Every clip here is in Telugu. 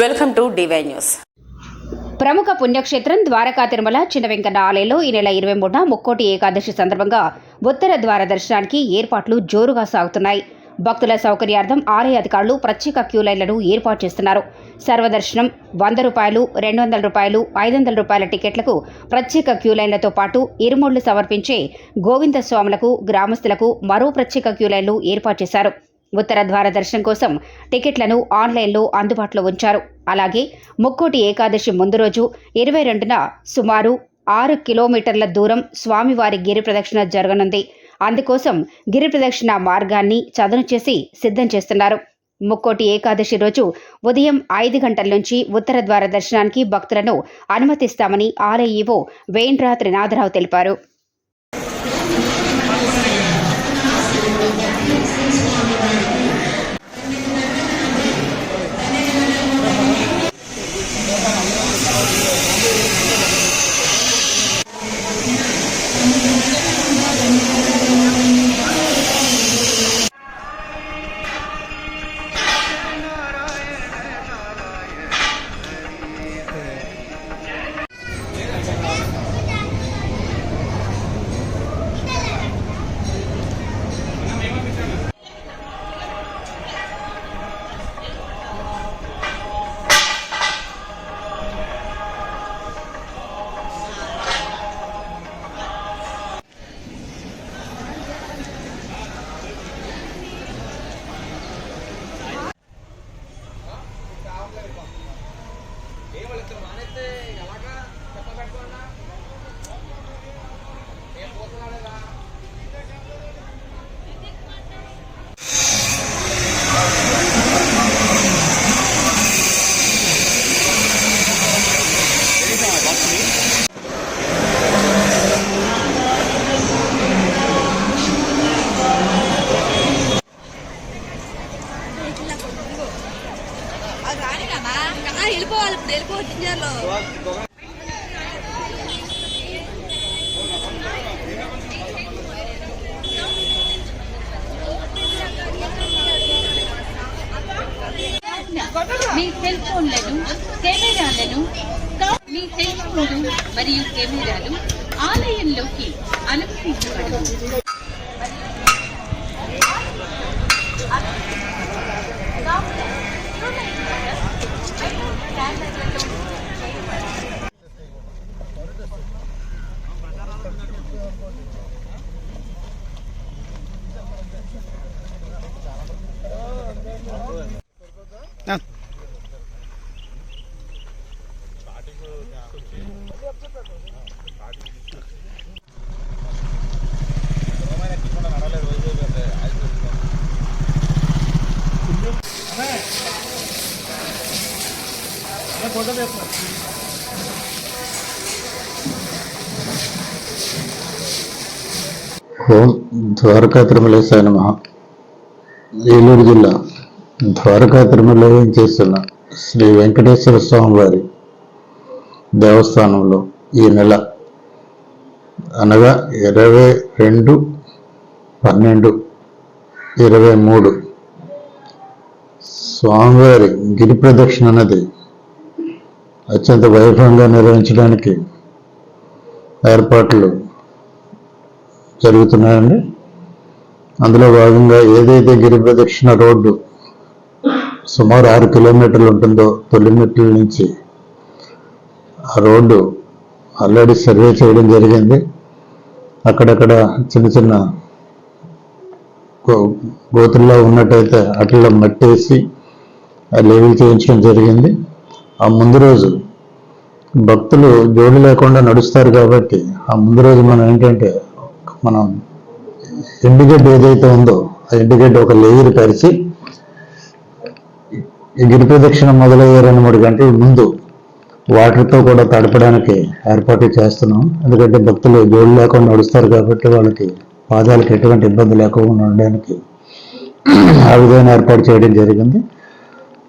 Welcome to DY news. ప్రముఖ పుణ్యక్షేత్రం ద్వారకా తిరుమల చిన్న వెంకన్న ఆలయంలో ఈ నెల ఇరవై మూడున ముక్కోటి ఏకాదశి సందర్భంగా ఉత్తర ద్వార దర్శనానికి ఏర్పాట్లు జోరుగా సాగుతున్నాయి. భక్తుల సౌకర్యార్థం ఆలయ అధికారులు ప్రత్యేక క్యూ లైన్లను ఏర్పాటు చేస్తున్నారు. సర్వదర్శనం వంద రూపాయలు రెండు వందల రూపాయలు ఐదు వందల రూపాయల టికెట్లకు ప్రత్యేక క్యూ లైన్లతో పాటు ఇరుముళ్ళు సమర్పించే గోవింద స్వాములకు గ్రామస్తులకు మరో ప్రత్యేక క్యూ లైన్లు ఏర్పాటు చేశారు. ఉత్తర ద్వార దర్శనం కోసం టికెట్లను ఆన్లైన్లో అందుబాటులో ఉంచారు. అలాగే ముక్కోటి ఏకాదశి ముందు రోజు ఇరవై రెండున సుమారు ఆరు కిలోమీటర్ల దూరం స్వామివారి గిరి ప్రదక్షిణ జరగనుంది. అందుకోసం గిరి ప్రదక్షిణ మార్గాన్ని చదును చేసి సిద్ధం చేస్తున్నారు. ముక్కోటి ఏకాదశి రోజు ఉదయం ఐదు గంటల నుంచి ఉత్తర ద్వార దర్శనానికి భక్తులను అనుమతిస్తామని ఆలయ ఈవో వేండ్రా త్రినాథరావు తెలిపారు. మీ సెల్ ఫోన్లను కెమెరాలను మీ సెల్ ఫోన్లు మరియు కెమెరాలు ఆలయంలోకి అనుమతించబడదు ఓం ద్వారకా తిరుమలేశాయ నమ. ఏలూరు జిల్లా ద్వారకా తిరుమలలో ఏం చేస్తున్న శ్రీ వెంకటేశ్వర స్వామి వారి దేవస్థానంలో ఈ నెల అనగా ఇరవై రెండు పన్నెండు ఇరవై మూడు స్వామివారి గిరి ప్రదక్షిణ అన్నది అత్యంత వైభవంగా నిర్వహించడానికి ఏర్పాట్లు జరుగుతున్నాయండి. అందులో భాగంగా ఏదైతే గిరి ప్రదక్షిణ రోడ్డు సుమారు ఆరు కిలోమీటర్లు ఉంటుందో తొలిమెట్ల నుంచి ఆ రోడ్డు ఆల్రెడీ సర్వే చేయడం జరిగింది. అక్కడక్కడ చిన్న చిన్న గో- గోతుల్లో ఉన్నట్టయితే అట్లా మట్టేసి ఆ చేయించడం జరిగింది. ఆ ముందు రోజు భక్తులు జోడు లేకుండా నడుస్తారు కాబట్టి ఆ ముందు రోజు మనం ఏంటంటే మనం ఎండుగడ్డ ఏదైతే ఉందో ఆ ఎండుగడ్డ ఒక లేయర్ పరిచి ఈ గిరి ప్రదక్షిణ మొదలయ్యే రెండు మూడు గంటల ముందు వాటర్తో కూడా తడపడానికి ఏర్పాటు చేస్తున్నాం. ఎందుకంటే భక్తులు జోడు లేకుండా నడుస్తారు కాబట్టి వాళ్ళకి పాదాలకు ఎటువంటి ఇబ్బంది లేకుండా ఉండడానికి ఆ విధమైన ఏర్పాటు చేయడం జరిగింది.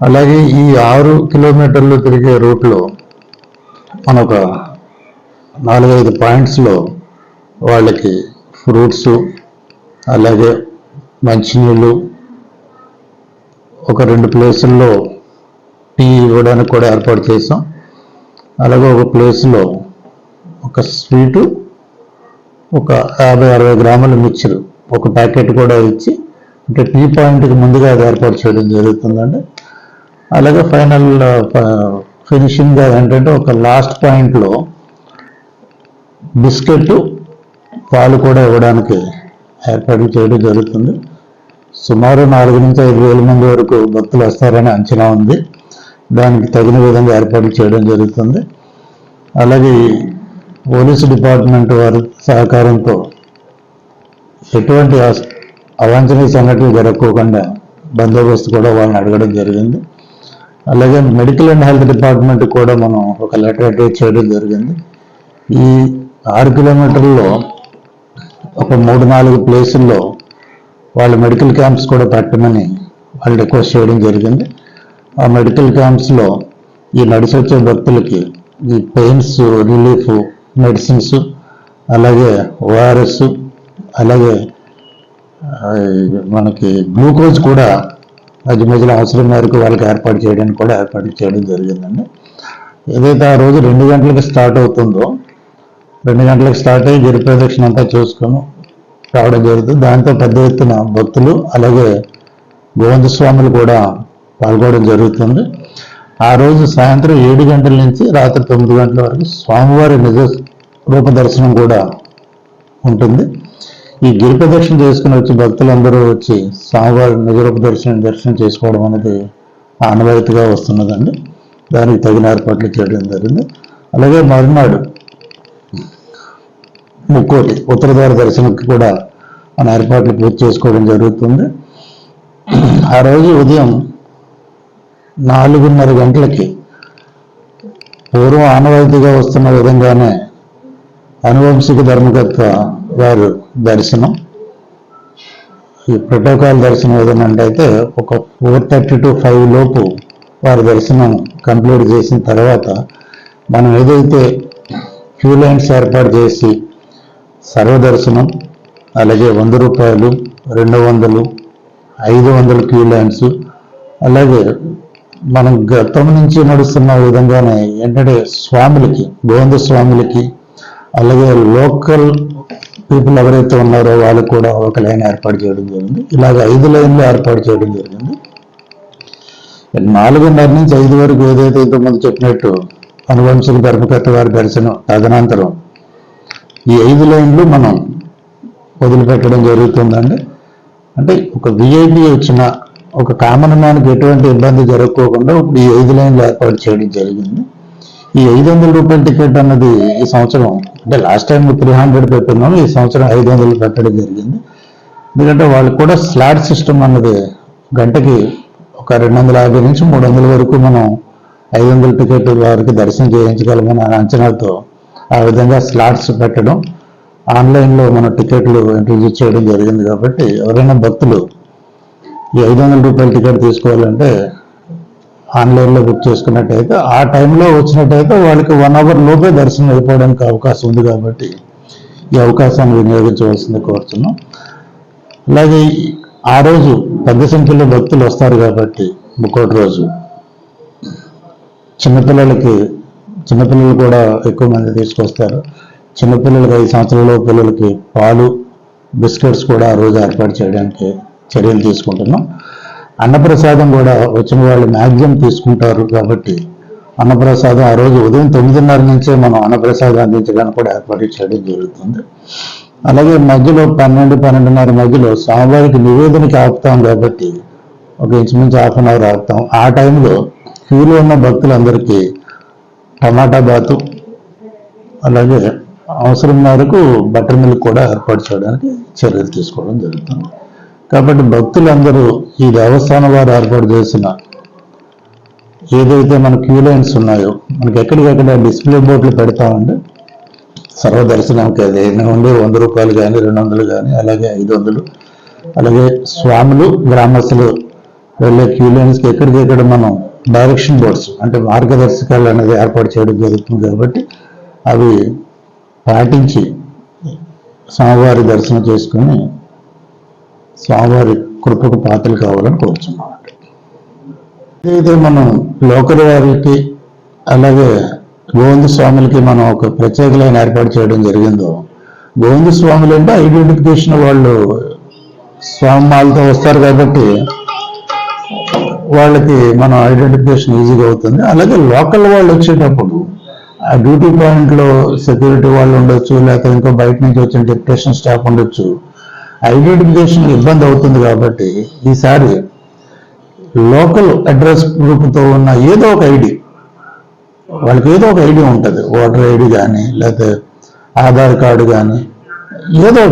అలాగే ఈ ఆరు కిలోమీటర్లు తిరిగే రూట్లో మన ఒక నాలుగైదు పాయింట్స్లో వాళ్ళకి ఫ్రూట్స్ అలాగే మంచినీళ్ళు. ఒక రెండు ప్లేసుల్లో టీ ఇవ్వడానికి కూడా ఏర్పాటు చేసాం అలాగే ఒక ప్లేస్లో ఒక స్వీటు ఒక యాభై అరవై గ్రాముల మిక్చర్ ఒక ప్యాకెట్ కూడా ఇచ్చి అంటే టీ పాయింట్కి ముందుగా అది ఏర్పాటు చేయడం జరుగుతుందండి. అలాగే ఫైనల్ ఫినిషింగ్గా ఏంటంటే ఒక లాస్ట్ పాయింట్లో బిస్కెట్ పాలు కూడా ఇవ్వడానికి ఏర్పాటు చేయడం జరుగుతుంది. సుమారు నాలుగు నుంచి ఐదు వేల మంది వరకు భక్తులు వస్తారని అంచనా ఉంది. దానికి తగిన విధంగా ఏర్పాట్లు చేయడం జరుగుతుంది. అలాగే పోలీసు డిపార్ట్మెంట్ వారి సహకారంతో ఎటువంటి అవాంఛనీయ సంఘటనలు జరగకోకుండా బందోబస్తు కూడా వాళ్ళని అడగడం జరిగింది. అలాగే మెడికల్ అండ్ హెల్త్ డిపార్ట్మెంట్ కూడా మనం ఒక లెటర్ అటాచ్ చేయడం జరిగింది. ఈ ఆరు కిలోమీటర్లో ఒక మూడు నాలుగు ప్లేసుల్లో వాళ్ళ మెడికల్ క్యాంప్స్ కూడా పెట్టమని వాళ్ళు రిక్వెస్ట్ చేయడం జరిగింది. ఆ మెడికల్ క్యాంప్స్లో ఈ నడిచి వచ్చే భక్తులకి ఈ పెయిన్స్ రిలీఫ్ మెడిసిన్స్ అలాగే ఓఆర్ఎస్ అలాగే మనకి గ్లూకోజ్ కూడా మధ్య మధ్యలో అవసరం మేరకు వాళ్ళకి ఏర్పాటు చేయడానికి కూడా ఏర్పాటు చేయడం జరిగిందండి. ఏదైతే ఆ రోజు రెండు గంటలకు స్టార్ట్ అవుతుందో రెండు గంటలకు స్టార్ట్ అయ్యి గిరి ప్రదక్షిణ అంతా చూసుకొని రావడం జరుగుతుంది. దాంతో పెద్ద ఎత్తున భక్తులు అలాగే గోవింద స్వాములు కూడా పాల్గొనడం జరుగుతుంది. ఆ రోజు సాయంత్రం ఏడు గంటల నుంచి రాత్రి తొమ్మిది గంటల వరకు స్వామివారి నిజ రూప దర్శనం కూడా ఉంటుంది. ఈ గిరి ప్రదక్షిణ చేసుకుని వచ్చి భక్తులందరూ వచ్చి స్వామివారి నిజ రూప దర్శనం దర్శనం చేసుకోవడం అనేది ఆనవాయితీగా వస్తున్నదండి. దానికి తగిన ఏర్పాట్లు చేయడం జరిగింది. అలాగే మరునాడు ముక్కోటి ఉత్తరద్వార దర్శనంకి కూడా మన ఏర్పాట్లు పూర్తి చేసుకోవడం జరుగుతుంది. ఆ రోజు ఉదయం నాలుగున్నర గంటలకి పూర్వం ఆనవాయితీగా వస్తున్న విధంగానే అనువంశిక ధర్మకర్త వారు దర్శనం. ఈ ప్రోటోకాల్ దర్శనం ఏదైనా అయితే ఒక ఫోర్ థర్టీ టు ఫైవ్ లోపు వారి దర్శనం కంప్లీట్ చేసిన తర్వాత మనం ఏదైతే క్యూ లైన్స్ ఏర్పాటు చేసి సర్వదర్శనం అలాగే వంద రూపాయలు రెండు వందలు ఐదు వందల క్యూ లైన్స్ అలాగే మనం గతం నుంచి నడుస్తున్న విధంగానే ఏంటంటే స్వాములకి గోవింద స్వాములకి అలాగే లోకల్ పీపుల్ ఎవరైతే ఉన్నారో వాళ్ళకి కూడా ఒక లైన్ ఏర్పాటు చేయడం జరిగింది. ఇలాగ ఐదు లైన్లు ఏర్పాటు చేయడం జరిగింది. నాలుగున్నర నుంచి ఐదు వరకు ఏదైతే ఇంతకుముందు చెప్పినట్టు అనువంశుల ధర్మకర్త వారి దర్శనం తదనంతరం ఈ ఐదు లైన్లు మనం వదిలిపెట్టడం జరుగుతుందండి. అంటే ఒక విఐపి వచ్చిన ఒక కామన్ మ్యాన్కి ఎటువంటి ఇబ్బంది జరగకోకుండా ఇప్పుడు ఈ ఐదు లైన్లు ఏర్పాటు చేయడం జరిగింది. ఈ ఐదు వందల రూపాయల టికెట్ అన్నది ఈ సంవత్సరం అంటే లాస్ట్ టైం త్రీ హండ్రెడ్ పెట్టున్నాం ఈ సంవత్సరం ఐదు వందలు పెట్టడం జరిగింది. ఎందుకంటే వాళ్ళు కూడా స్లాట్ సిస్టమ్ అన్నది గంటకి ఒక రెండు వందల యాభై నుంచి మూడు వందల వరకు మనం ఐదు వందల టికెట్ వారికి దర్శనం చేయించగలమని ఆ అంచనాతో ఆ విధంగా స్లాట్స్ పెట్టడం ఆన్లైన్లో మన టికెట్లు ఇంట్రడ్యూస్ చేయడం జరిగింది కాబట్టి ఎవరైనా భక్తులు ఈ ఐదు వందల రూపాయల టికెట్ తీసుకోవాలంటే ఆన్లైన్లో బుక్ చేసుకున్నట్టయితే ఆ టైంలో వచ్చినట్టయితే వాళ్ళకి వన్ అవర్ లోపే దర్శనం అయిపోవడానికి అవకాశం ఉంది కాబట్టి ఈ అవకాశాన్ని వినియోగించవలసింది కోరుతున్నాం. అలాగే ఆ రోజు పెద్ద సంఖ్యలో భక్తులు వస్తారు కాబట్టి ముక్కోటి రోజు. చిన్నపిల్లలకి చిన్నపిల్లలు కూడా ఎక్కువ మంది తీసుకొస్తారు. చిన్నపిల్లలకి ఐదు సంవత్సరాల పిల్లలకి పాలు బిస్కెట్స్ కూడా ఆ రోజు ఏర్పాటు చేయడానికి చర్యలు తీసుకుంటున్నాం. అన్నప్రసాదం కూడా వచ్చిన వాళ్ళు మ్యాక్సిమం తీసుకుంటారు కాబట్టి అన్నప్రసాదం ఆ రోజు ఉదయం తొమ్మిదిన్నర నుంచే మనం అన్నప్రసాదం అందించడానికి కూడా ఏర్పాటు చేయడం జరుగుతుంది. అలాగే మధ్యలో పన్నెండు పన్నెండున్నర మధ్యలో స్వామివారికి నివేదనకి ఆపుతాం కాబట్టి ఒక ఇంచుమించు హాఫ్ అన్ అవర్ ఆపుతాం. ఆ టైంలో క్యూలో ఉన్న భక్తులందరికీ టమాటా బాతు అలాగే అవసరం మేరకు బటర్ మిల్క్ కూడా ఏర్పాటు చేయడానికి చర్యలు తీసుకోవడం జరుగుతుంది. కాబట్టి భక్తులందరూ ఈ దేవస్థానం వారు ఏర్పాటు చేసిన ఏదైతే మన క్యూ లైన్స్ ఉన్నాయో మనకి ఎక్కడికక్కడ డిస్ప్లే బోర్డులు పెడతామండి సర్వదర్శనంకి అది ఉండి వంద రూపాయలు కానీ రెండు వందలు కానీ అలాగే ఐదు వందలు అలాగే స్వాములు గ్రామస్తులు వెళ్ళే క్యూ లైన్స్కి ఎక్కడికెక్కడ మనం డైరెక్షన్ బోర్డ్స్ అంటే మార్గదర్శకాలు అనేది ఏర్పాటు చేయడం జరుగుతుంది కాబట్టి అవి పాటించి స్వామివారి దర్శనం చేసుకుని స్వామివారి కృపకు పాత్రలు కావాలని కోరుచున్నాం. ఏదైతే మనం లోకల్ వారికి అలాగే గోవింద స్వాములకి మనం ఒక ప్రత్యేక లైన్ ఏర్పాటు చేయడం జరిగిందో గోవింద స్వాములు అంటే ఐడెంటిఫికేషన్ వాళ్ళు స్వామాలతో వస్తారు కాబట్టి వాళ్ళకి మనం ఐడెంటిఫికేషన్ ఈజీగా అవుతుంది. అలాగే లోకల్ వాళ్ళు వచ్చేటప్పుడు ఆ డ్యూటీ పాయింట్లో సెక్యూరిటీ వాళ్ళు ఉండొచ్చు లేకపోతే ఇంకో బయట నుంచి వచ్చిన డిప్రెషన్ స్టాఫ్ ఉండొచ్చు. ఐడెంటిఫికేషన్ ఇబ్బంది అవుతుంది కాబట్టి ఈసారి లోకల్ అడ్రస్ గ్రూప్తో ఉన్న ఏదో ఒక ఐడి వాళ్ళకి ఏదో ఒక ఐడి ఉంటుంది. ఓటర్ ఐడి కానీ లేకపోతే ఆధార్ కార్డు కానీ ఏదో